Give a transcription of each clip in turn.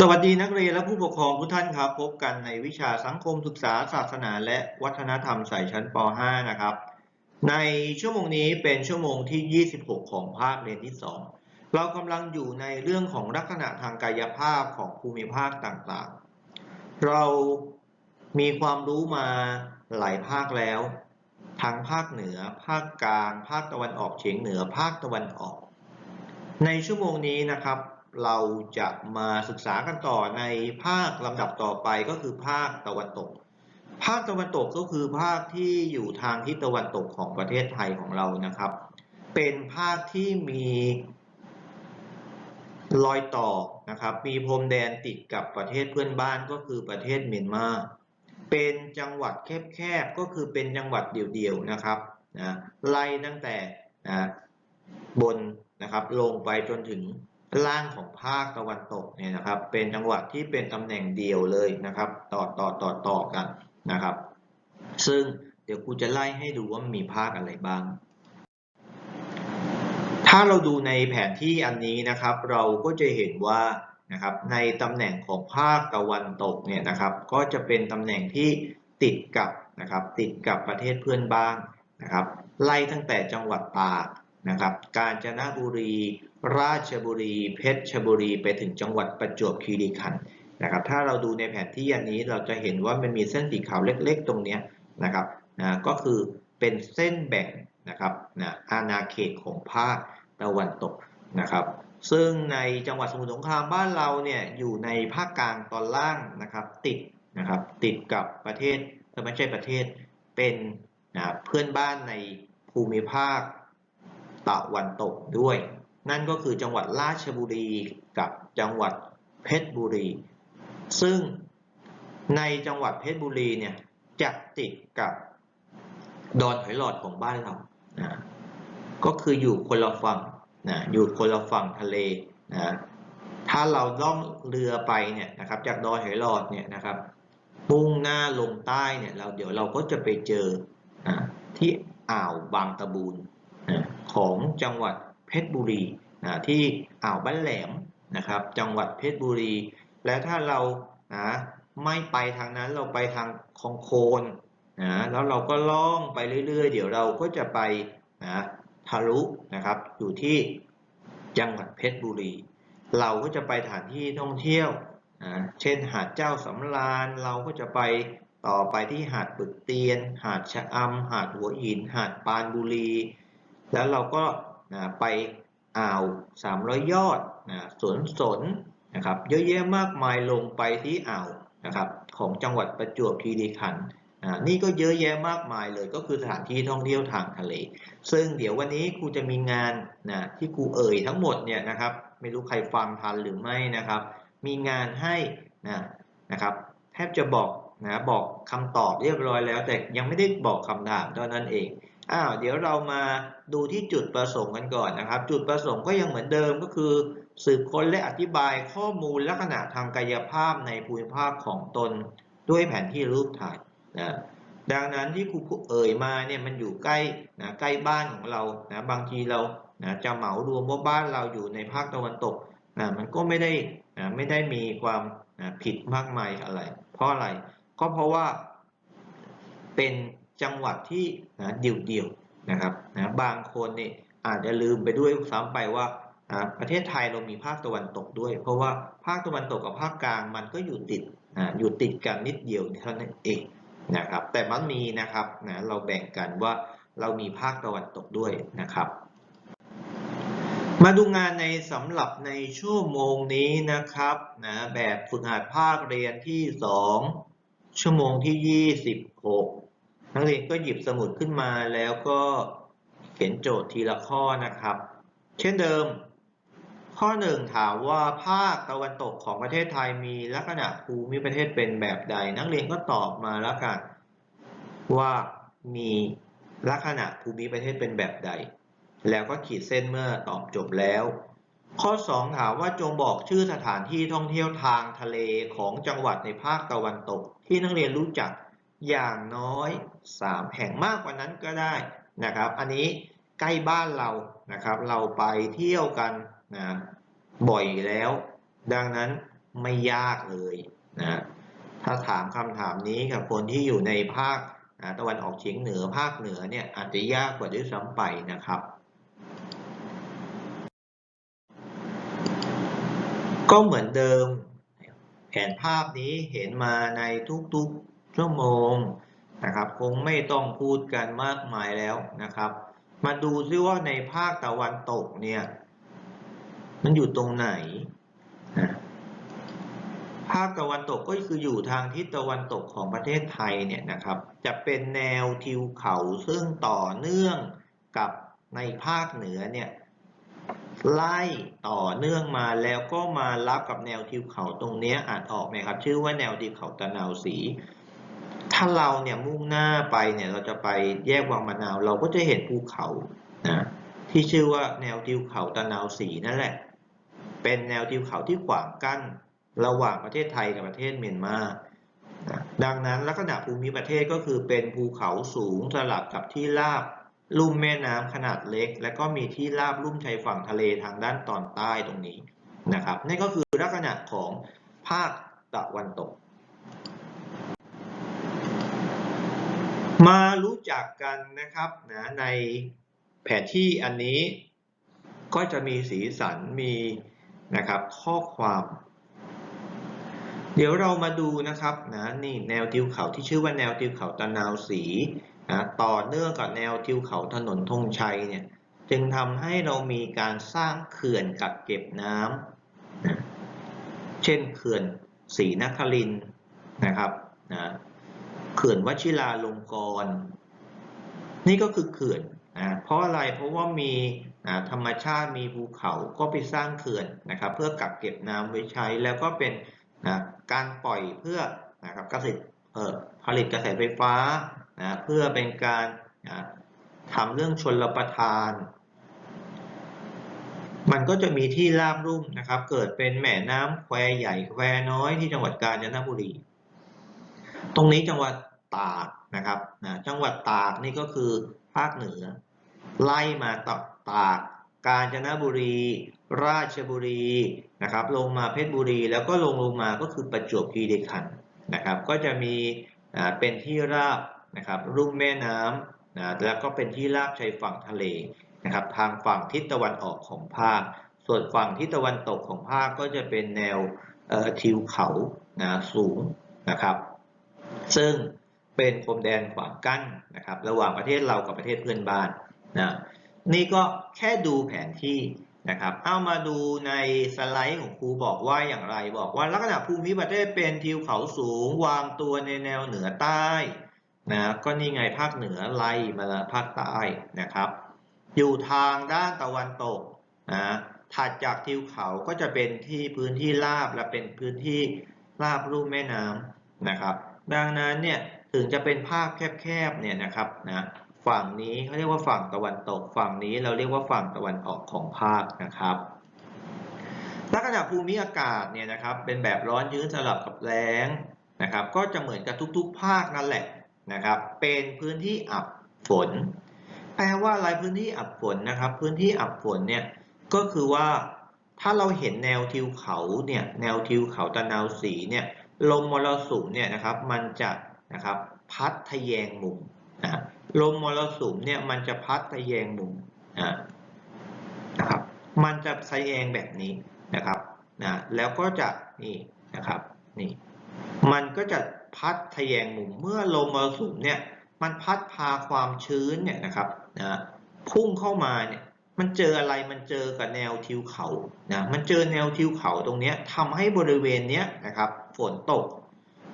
สวัสดีนักเรียนและผู้ปกครองทุกท่านครับ พบกันในวิชาสังคมศึกษาศาสนา และวัฒนธรรมสายชั้นป .5 นะครับ ในชั่วโมงนี้เป็นชั่วโมงที่ 26 ของภาคเรียนที่ 2 เรากำลังอยู่ในเรื่องของลักษณะทางกายภาพของภูมิภาคต่างๆ เรามีความรู้มาหลายภาคแล้ว ทั้งภาคเหนือ ภาคกลาง ภาคตะวันออกเฉียงเหนือ ภาคตะวันออก ในชั่วโมงนี้นะครับ เราจะมาศึกษากันต่อในภาคลำดับต่อไปก็คือภาคตะวันตก ภาคตะวันตกก็คือภาคที่อยู่ทางทิศตะวันตกของประเทศไทยของเรานะครับ เป็นภาคที่มีรอยต่อนะครับ มีพรมแดนติดกับประเทศเพื่อนบ้านก็คือประเทศเมียนมา เป็นจังหวัดแคบๆ ก็คือเป็นจังหวัดเดี่ยวๆนะครับนะไล่ตั้งแต่นะบนนะครับลงไปจนถึง ล่างของภาคตะวันตกเนี่ยนะครับ เป็นจังหวัดที่เป็นตำแหน่งเดียวเลยนะครับ ต่อต่อต่อต่อกันนะครับ ซึ่งเดี๋ยวครูจะไล่ให้ดูว่ามีภาคอะไรบ้าง ถ้าเราดูในแผนที่อันนี้นะครับ เราก็จะเห็นว่านะครับในตำแหน่งของภาคตะวันตกเนี่ยนะครับ ก็จะเป็นตำแหน่งที่ติดกับนะครับ ติดกับประเทศเพื่อนบ้านนะครับ ไล่ตั้งแต่จังหวัดตากนะครับ กาญจนบุรี ราชบุรี เพชรบุรี ไปถึงจังหวัดประจวบคีรีขันธ์นะครับ ถ้าเราดูในแผนที่อันนี้เราจะเห็นว่ามันมีเส้นสีขาวเล็กๆ ตรงนี้นะครับนะก็คือเป็นเส้นแบ่งนะครับนะอาณาเขตของภาคตะวันตกนะครับ ซึ่งในจังหวัดสมุทรสงครามบ้านเราเนี่ยอยู่ในภาคกลางตอนล่างนะครับติดนะครับติดกับประเทศเออไม่ใช่ประเทศเป็นนะเพื่อนบ้านในภูมิภาคตะวันตกด้วย นั่นก็คือจังหวัดราชบุรีกับจังหวัดเพชรบุรี ซึ่งในจังหวัดเพชรบุรีเนี่ยจะติดกับดอนหอยหลอดของบ้านเรานะก็คืออยู่คนละฝั่งนะอยู่คนละฝั่งทะเลนะถ้าเราล่องเรือไปเนี่ยนะครับจากดอยหอยหลอดเนี่ยนะครับมุ่งหน้าลงใต้เนี่ยเราเดี๋ยวเราก็จะไปเจอนะที่อ่าวบางตะบูนนะของจังหวัด เพชรบุรีนะที่อ่าวบ้านแหลมนะครับ จังหวัดเพชรบุรี และถ้าเรานะไม่ไปทางนั้นเราไปทางคลองโคนนะแล้วเราก็ล่องไปเรื่อยๆ เดี๋ยวเราก็จะไปนะทะลุนะครับอยู่ที่จังหวัดเพชรบุรี เราก็จะไปสถานที่ท่องเที่ยวนะเช่นหาดเจ้าสำราญเราก็จะไปต่อไปที่หาดปึกเตียน หาดชะอำหาดหัวหิน หาดปานบุรี แล้วเราก็ นะไปอ่าวสามร้อยยอดนะสวนสนนะครับเยอะแยะมากมายลงไปที่อ่าวนะครับของจังหวัดประจวบคีรีขันธ์นี่ก็เยอะแยะมากมายเลยก็คือสถานที่ท่องเที่ยวทางทะเล ซึ่งเดี๋ยววันนี้ครูจะมีงานนะที่ครูเอ่ยทั้งหมดเนี่ยนะครับไม่รู้ใครฟังทันหรือไม่นะครับ มีงานให้นะนะครับแทบจะบอกนะบอกคำตอบเรียบร้อยแล้ว แต่ยังไม่ได้บอกคำถามเท่านั้นเองอ้าวเดี๋ยวเรามา ดูที่จุดประสงค์กันก่อนนะครับ จุดประสงค์ก็ยังเหมือนเดิมก็คือ สืบค้นและอธิบายข้อมูลลักษณะทางกายภาพในภูมิภาคของตนด้วยแผนที่รูปถ่ายนะดังนั้นที่ครูเอ่ยมาเนี่ยมันอยู่ใกล้นะใกล้บ้านของเรานะบางทีเรานะจะเหมารวมว่าบ้านเราอยู่ในภาคตะวันตกนะมันก็ไม่ได้นะไม่ได้มีความนะผิดมากมายอะไร เพราะอะไรก็เพราะว่าเป็นจังหวัดที่นะเดี่ยว นะครับนะบางคนเนี่ยอาจจะลืมไปด้วยซ้ำไปว่านะประเทศไทยเรามีภาคตะวันตกด้วย เพราะว่าภาคตะวันตกกับภาคกลางมันก็อยู่ติดนะอยู่ติดกันนิดเดียวเท่านั้นเองนะครับแต่มันมีนะครับนะเราแบ่งกันว่าเรามีภาคตะวันตกด้วยนะครับ มาดูงานในสำหรับในชั่วโมงนี้นะครับนะแบบฝึกหัดภาคเรียนที่ 2 ชั่วโมงที่ 26 นักเรียนก็หยิบสมุดขึ้นมาแล้วก็เขียนโจทย์ทีละข้อนะครับ เช่นเดิม ข้อหนึ่งถามว่าภาคตะวันตกของประเทศไทยมีลักษณะภูมิประเทศเป็นแบบใด นักเรียนก็ตอบมาแล้วกันว่ามีลักษณะภูมิประเทศเป็นแบบใด แล้วก็ขีดเส้นเมื่อตอบจบแล้ว ข้อ 2 ถามว่าจงบอกชื่อสถานที่ท่องเที่ยวทางทะเลของจังหวัดในภาคตะวันตก ที่นักเรียนรู้จัก อย่างน้อย 3 แห่งมากกว่านั้นก็ได้นะครับ อันนี้ใกล้บ้านเรานะครับ เราไปเที่ยวกันนะบ่อยแล้ว ดังนั้นไม่ยากเลยนะถ้าถามคำถามนี้กับคนที่อยู่ในภาคตะวันออกเฉียงเหนือภาคเหนือเนี่ยอาจจะยากกว่าด้วยซ้ำไปนะครับ ก็เหมือนเดิม แผนภาพนี้เห็นมาในทุกๆ ชั่วโมงนะครับ คงไม่ต้องพูดกันมากมายแล้วนะครับ มาดูซิว่าในภาคตะวันตกเนี่ย มันอยู่ตรงไหนนะภาคตะวันตกก็คืออยู่ทางทิศตะวันตกของประเทศไทยเนี่ยนะครับ จะเป็นแนวทิวเขาซึ่งต่อเนื่องกับในภาคเหนือเนี่ยไล่ต่อเนื่องมาแล้วก็มารับกับแนวทิวเขาตรงนี้อ่านออกไหมครับ ชื่อว่าแนวทิวเขาตะนาวสี ถ้าเราเนี่ยมุ่งหน้าไปเนี่ยเราจะไปแยกวังมะนาว เราก็จะเห็นภูเขานะที่ชื่อว่าแนวทิวเขาตะนาวสีนั่นแหละ เป็นแนวทิวเขาที่ขวางกั้น ระหว่างประเทศไทยกับประเทศเมียนมานะดังนั้นลักษณะภูมิประเทศก็คือเป็นภูเขาสูงสลับกับที่ราบลุ่มแม่น้ำขนาดเล็ก และก็มีที่ราบลุ่มชายฝั่งทะเลทางด้านตอนใต้ตรงนี้นะครับนี่ก็คือลักษณะของภาคตะวันตก มารู้จักกันนะครับนะในแผนที่อันนี้ก็จะมีสีสันมีนะครับข้อความ เดี๋ยวเรามาดูนะครับนะนี่แนวทิวเขาที่ชื่อว่าแนวทิวเขาตะนาวสีนะต่อเนื่องกับแนวทิวเขาถนนธงชัยเนี่ยจึงทำให้เรามีการสร้างเขื่อนกักเก็บน้ำนะเช่นเขื่อนศรีนครินนะครับนะ เขื่อนวชิราลงกรณ์นี่ก็คือเขื่อนนะเพราะอะไรเพราะว่ามีนะธรรมชาติมีภูเขาก็ไปสร้างเขื่อนนะครับ เพื่อกักเก็บน้ำไว้ใช้แล้วก็เป็นนะการปล่อยเพื่อนะครับเกษตรเออผลิตกระแสไฟฟ้านะเพื่อเป็นการนะทำเรื่องชนรประทาน มันก็จะมีที่ราบรุ่มนะครับ เกิดเป็นแม่น้ำแควใหญ่แควน้อยที่จังหวัดกาญจนบุรี ตรงนี้จังหวัดตากนะครับนะจังหวัดตากนี่ก็คือภาคเหนือ ไล่มาต่อตาก กาญจนบุรี ราชบุรีนะครับลงมาเพชรบุรี แล้วก็ลงลงมาก็คือประจวบคีรีขันธ์นะครับก็จะมีเป็นที่ราบนะครับรุ่มแม่น้ำนะแล้วก็เป็นที่ราบชายฝั่งทะเลนะครับทางฝั่งทิศตะวันออกของภาค ส่วนฝั่งทิศตะวันตกของภาคก็จะเป็นแนวทิวเขานะสูงนะครับ ซึ่งเป็นพรมแดนขวางกั้นนะครับระหว่างประเทศเรากับประเทศเพื่อนบ้านนะนี่ก็แค่ดูแผนที่นะครับเอามาดูในสไลด์ของครูบอกว่าอย่างไร บอกว่าลักษณะภูมิประเทศเป็นทิวเขาสูง วางตัวในแนวเหนือใต้นะก็นี่ไงภาคเหนือไล่มาละภาคใต้นะครับ อยู่ทางด้านตะวันตกนะถัดจากทิวเขาก็จะเป็นที่พื้นที่ราบและเป็นพื้นที่ราบลุ่มแม่น้ำนะครับ ดังนั้นเนี่ยถึงจะเป็นภาคแคบๆเนี่ยนะครับนะฝั่งนี้เขาเรียกว่าฝั่งตะวันตก ฝั่งนี้เราเรียกว่าฝั่งตะวันออกของภาคนะครับลักษณะภูมิอากาศเนี่ยนะครับเป็นแบบร้อนชื้นสลับกับแล้งนะครับก็จะเหมือนกับทุกๆ ภาคนั่นแหละนะครับเป็นพื้นที่อับฝน แปลว่าอะไรพื้นที่อับฝนนะครับ พื้นที่อับฝนเนี่ยก็คือว่าถ้าเราเห็นแนวทิวเขาเนี่ยแนวทิวเขาตะนาวสีเนี่ย ลมมรสุมเนี่ยนะครับมันจะนะครับพัดทะแยงมุมนะลมมรสุมเนี่ยมันจะพัดทะแยงมุมนะนะครับมันจะทะแยงแบบนี้นะครับนะแล้วก็จะนี่นะครับนี่มันก็จะพัดทะแยงมุมเมื่อลมมรสุมเนี่ยมันพัดพาความชื้นเนี่ยนะครับนะพุ่งเข้ามาเนี่ย มันเจออะไรมันเจอกับแนวทิวเขานะมันเจอแนวทิวเขาตรงนี้ทำให้บริเวณเนี้ยนะครับฝนตก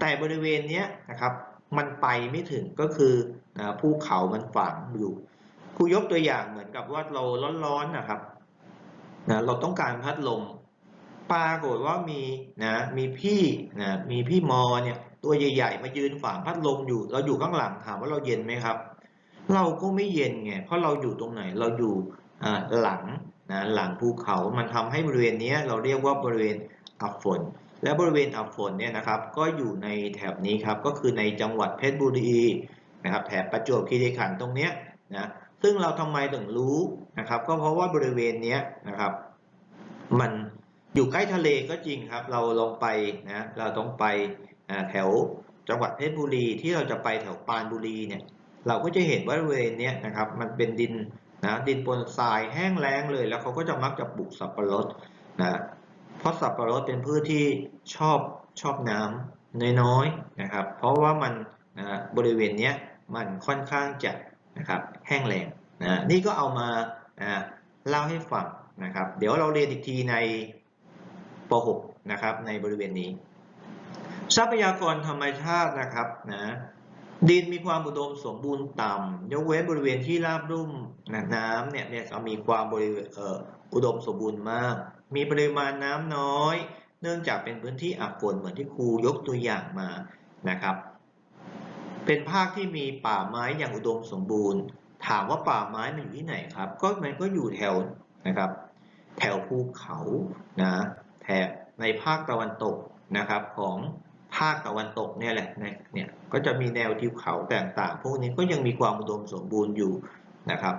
แต่บริเวณเนี้ยนะครับมันไปไม่ถึงก็คือนะภูเขามันฝังอยู่ครูยกตัวอย่างเหมือนกับว่าเราร้อนๆนะครับนะเราต้องการพัดลมปรากฏว่ามีนะมีพี่นะมีพี่มอเนี่ยตัวใหญ่ๆ มายืนฝังพัดลมอยู่ เราอยู่ข้างหลังถามว่าเราเย็นไหมครับ เราก็ไม่เย็นไงเพราะเราอยู่ตรงไหนเราอยู่ หลังนะหลังภูเขา มันทำให้บริเวณนี้เราเรียกว่าบริเวณอับฝน และบริเวณอับฝนเนี่ยนะครับ ก็อยู่ในแถบนี้ครับ ก็คือในจังหวัดเพชรบุรีนะครับ แถบประจวบคีรีขันธ์ตรงเนี้ยนะ ซึ่งเราทำไมถึงรู้นะครับ ก็เพราะว่าบริเวณเนี้ยนะครับ มันอยู่ใกล้ทะเลก็จริงครับ เราลงไปนะ เราต้องไปแถวจังหวัดเพชรบุรีที่เราจะไปแถวปานบุรีเนี่ย เราก็จะเห็นว่าบริเวณเนี้ยนะครับ มันเป็นดิน นะดินปนทรายแห้งแล้งเลย แล้วเขาก็จะมักจะปลูกสับปะรดนะเพราะสับปะรดเป็นพืชที่ชอบชอบน้ำน้อยๆนะครับ เพราะว่ามันนะบริเวณเนี้ยมันค่อนข้างจะนะครับแห้งแล้งนะนี่ก็เอามาอ่าเล่าให้ฟังนะครับ เดี๋ยวเราเรียนอีกทีในป .6 นะครับในบริเวณนี้ ทรัพยากรธรรมชาตินะครับนะ ดินมีความอุดมสมบูรณ์ต่ำยกเว้นบริเวณที่ราบรุ่มนะน้ำเนี่ยเนี่ยจะมีความบริเวณเอ่ออุดมสมบูรณ์มาก มีปริมาณน้ำน้อย เนื่องจากเป็นพื้นที่อับฝนเหมือนที่ครูยกตัวอย่างมานะครับ เป็นภาคที่มีป่าไม้อย่างอุดมสมบูรณ์ ถามว่าป่าไม้มันอยู่ที่ไหนครับ ก็มันก็อยู่แถวนะครับ แถวภูเขานะแถบในภาคตะวันตกนะครับของ ภาคตะวันตกเนี่ยแหละเนี่ยก็จะมีแนวทิวเขาต่างๆ พวกนี้ก็ยังมีความอุดมสมบูรณ์อยู่นะครับ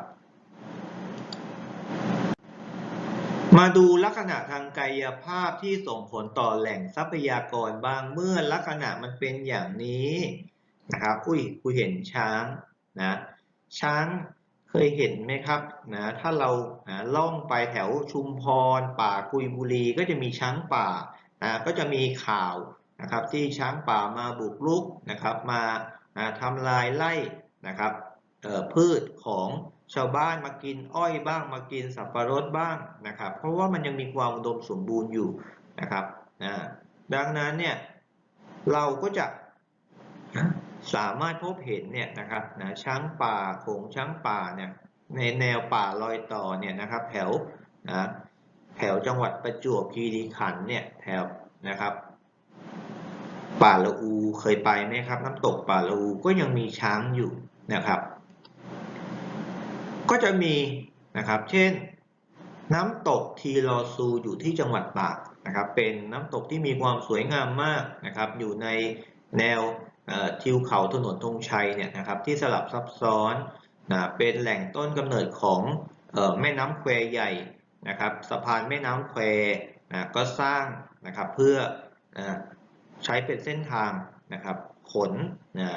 มาดูลักษณะทางกายภาพที่ส่งผลต่อแหล่งทรัพยากรบางเมื่อลักษณะมันเป็นอย่างนี้นะครับอุ้ยกูเห็นช้างนะช้างเคยเห็นไหมครับนะถ้าเรานะล่องไปแถวชุมพร ป่ากุยบุรีก็จะมีช้างป่านะก็จะมีข่าว นะครับที่ช้างป่ามาบุกรุกนะครับมานะทำลายไร่นะครับพืชของชาวบ้านมากินอ้อยบ้างมากินสับปะรดบ้างนะครับ เพราะว่ามันยังมีความอุดมสมบูรณ์อยู่นะครับนะดังนั้นเนี่ยเราก็จะสามารถพบเห็นเนี่ยนะครับนะช้างป่าโขงช้างป่าเนี่ยในแนวป่ารอยต่อเนี่ยนะครับแถวนะแถวจังหวัดประจวบคีรีขันธ์เนี่ยแถวนะครับ ป่าละอูเคยไปไหมครับ น้ำตกป่าละอูก็ยังมีช้างอยู่นะครับ ก็จะมีนะครับ เช่น น้ำตกทีลอซูอยู่ที่จังหวัดตากนะครับ เป็นน้ำตกที่มีความสวยงามมากนะครับ อยู่ในแนวทิวเขาถนนธงชัยเนี่ยนะครับ ที่สลับซับซ้อนนะเป็นแหล่งต้นกำเนิดของออแม่น้ำแควใหญ่นะครับ สะพานแม่น้ำแควนะก็สร้างนะครับเพื่อ ใช้เป็นเส้นทางนะครับขนนะ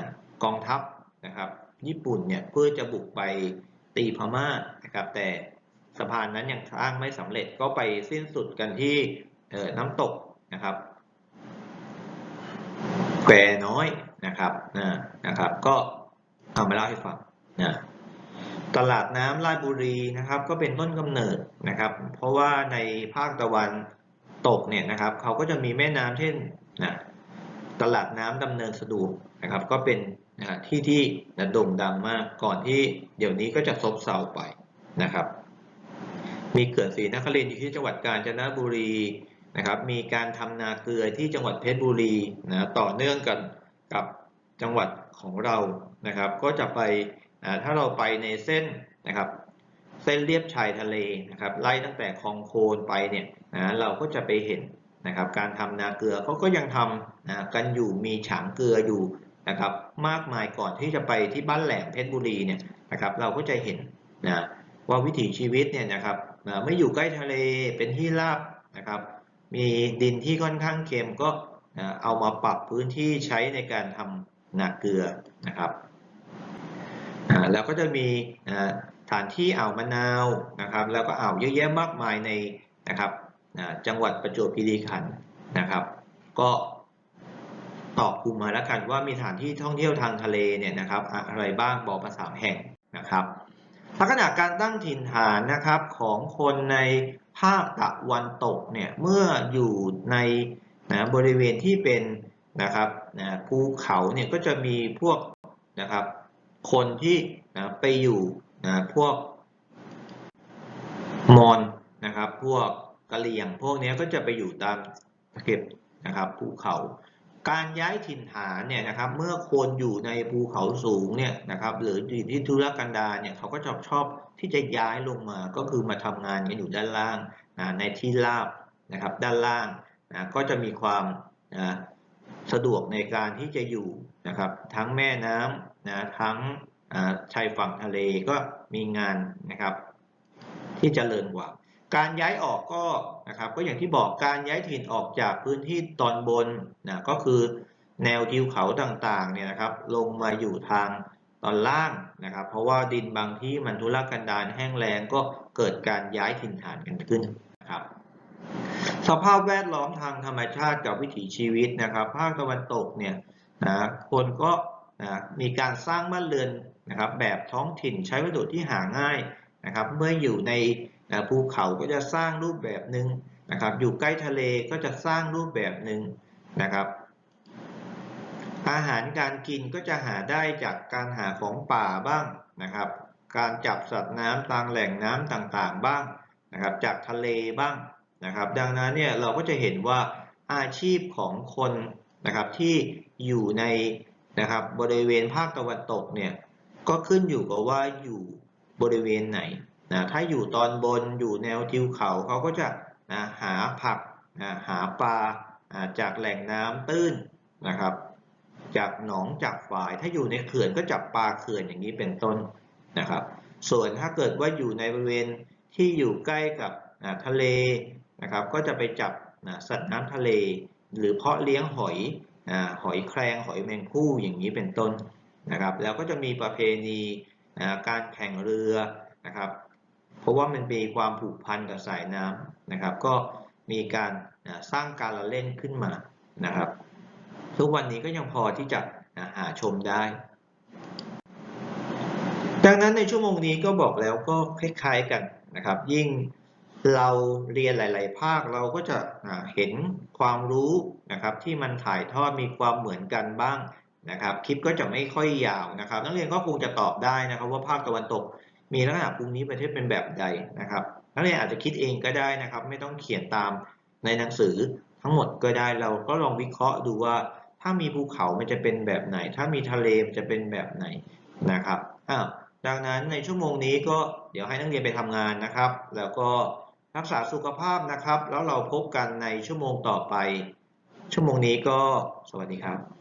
กองทัพนะครับ ญี่ปุ่นเนี่ยเพื่อจะบุกไปตีพม่านะครับ แต่สะพานนั้นยังสร้างไม่สำเร็จก็ไปสิ้นสุดกันที่เอ่อน้ำตกนะครับแควน้อยนะครับนะนะครับ ก็เอามาเล่าให้ฟังนะตลาดน้ำราชบุรีนะครับ ก็เป็นต้นกำเนิดนะครับ เพราะว่าในภาคตะวัน ตกเนี่ยนะครับเขาก็จะมีแม่น้ำเช่นนะตลาดน้ำดำเนินสะดวกนะครับ ก็เป็นนะที่ที่นะโด่งดังมากก่อนที่เดี๋ยวนี้ก็จะซบเซาไปนะครับ มีเขื่อนศรีนครินทร์อยู่ที่จังหวัดกาญจนบุรีนะครับ มีการทำนาเกลือที่จังหวัดเพชรบุรีนะต่อเนื่องกันกับจังหวัดของเรานะครับ ก็จะไปอ่าถ้าเราไปในเส้นนะครับ ส้นเลียบชายทะเลนะครับไล่ตั้งแต่คลองโคนไปเนี่ยนะเราก็จะไปเห็นนะครับการทำนาเกลือเขาก็ยังทำนะกันอยู่มีฉางเกลืออยู่นะครับมากมายก่อนที่จะไปที่บ้านแหลมเพชรบุรีเนี่ยนะครับเราก็จะเห็นนะว่าวิถีชีวิตเนี่ยนะครับนะไม่อยู่ใกล้ทะเลเป็นที่ราบนะครับมีดินที่ค่อนข้างเค็มก็นะเอามาปรับพื้นที่ใช้ในการทำนาเกลือนะครับอ่าแล้วก็จะมีอ่าส ถานที่อ่าวมะนาวนะครับ แล้วก็อ่าวเยอะแยะมากมายในนะครับจังหวัดประจวบคีรีขันธ์นะครับ ก็ตอบครูมาแล้วกันว่ามีสถานที่ท่องเที่ยวทางทะเลเนี่ยนะครับอะไรบ้างบอกมาสามแห่งนะครับลักษณะการตั้งถิ่นฐานนะครับของคนในภาคตะวันตกเนี่ยเมื่ออยู่ในนะบริเวณที่เป็นนะครับนะภูเขาเนี่ยก็จะมีพวกนะครับคนที่นะไปอยู่ นะพวกมอญนะครับ พวกกะเหรี่ยง พวกนี้ก็จะไปอยู่ตามตะเก็บนะครับภูเขาการย้ายถิ่นฐานเนี่ยนะครับเมื่อคนอยู่ในภูเขาสูงเนี่ยนะครับหรืออยู่ที่ทุรกันดารเนี่ยเขาก็จะชอบที่จะย้ายลงมาก็คือมาทำงานกันอยู่ด้านล่างนะในที่ราบนะครับด้านล่างนะก็จะมีความนะสะดวกในการที่จะอยู่นะครับทั้งแม่น้ำนะทั้ง ชายฝั่งทะเลก็มีงานนะครับที่เจริญกว่า การย้ายออกก็นะครับก็อย่างที่บอกการย้ายถิ่นออกจากพื้นที่ตอนบนนะก็คือแนวทิวเขาต่างๆเนี่ยนะครับลงมาอยู่ทางตอนล่างนะครับ เพราะว่าดินบางที่มันทุรกันดารแห้งแล้งก็เกิดการย้ายถิ่นฐานกันขึ้นนะครับสภาพแวดล้อมทางธรรมชาติกับวิถีชีวิตนะครับ ภาคตะวันตกเนี่ยนะคนก็นะมีการสร้างบ้านเรือน นะครับแบบท้องถิ่นใช้วัสดุที่หาง่ายนะครับ เมื่ออยู่ในภูเขาก็จะสร้างรูปแบบหนึ่งนะครับ อยู่ใกล้ทะเลก็จะสร้างรูปแบบหนึ่งนะครับ อาหารการกินก็จะหาได้จากการหาของป่าบ้างนะครับ การจับสัตว์น้ำตามแหล่งน้ำต่างๆบ้างนะครับ จากทะเลบ้างนะครับ ดังนั้นเนี่ยเราก็จะเห็นว่าอาชีพของคนนะครับที่อยู่ในนะครับบริเวณภาคตะวันตกเนี่ย ก็ขึ้นอยู่กับว่าอยู่บริเวณไหนนะถ้าอยู่ตอนบนอยู่แนวทิวเขาเขาก็จะนะหาผักนะหาปลาจากแหล่งน้ำตื้นนะครับ จากหนองจากฝาย ถ้าอยู่ในเขื่อนก็จับปลาเขื่อนอย่างนี้เป็นต้นนะครับ ส่วนถ้าเกิดว่าอยู่ในบริเวณที่อยู่ใกล้กับอ่าทะเลนะครับ ก็จะไปจับนะสัตว์น้ำทะเล หรือเพาะเลี้ยงหอยอ่าหอยแครงหอยแมงผู้อย่างนี้เป็นต้น นะครับ แล้วก็จะมีประเพณีการแข่งเรือนะครับ เพราะว่ามันมีความผูกพันกับสายน้ำนะครับ ก็มีการสร้างการละเล่นขึ้นมานะครับ ทุกวันนี้ก็ยังพอที่จะหาชมได้ ดังนั้นในชั่วโมงนี้ก็บอกแล้วก็คล้ายๆกันนะครับ ยิ่งเราเรียนหลาย ๆ ภาคเราก็จะเห็นความรู้นะครับที่มันถ่ายทอดมีความเหมือนกันบ้าง นะครับคลิปก็จะไม่ค่อยยาวนะครับนักเรียนก็คงจะตอบได้นะครับว่าภาคตะวันตกมีลักษณะภูมิประเทศเป็นแบบใดนะครับนักเรียนอาจจะคิดเองก็ได้นะครับ ไม่ต้องเขียนตามในหนังสือทั้งหมดก็ได้เราก็ลองวิเคราะห์ดูว่า ถ้ามีภูเขามันจะเป็นแบบไหน ถ้ามีทะเลมันจะเป็นแบบไหนนะครับอ้าวดังนั้นในชั่วโมงนี้ก็เดี๋ยวให้นักเรียนไปทำงานนะครับ แล้วก็รักษาสุขภาพนะครับ แล้วเราพบกันในชั่วโมงต่อไป ชั่วโมงนี้ก็สวัสดีครับ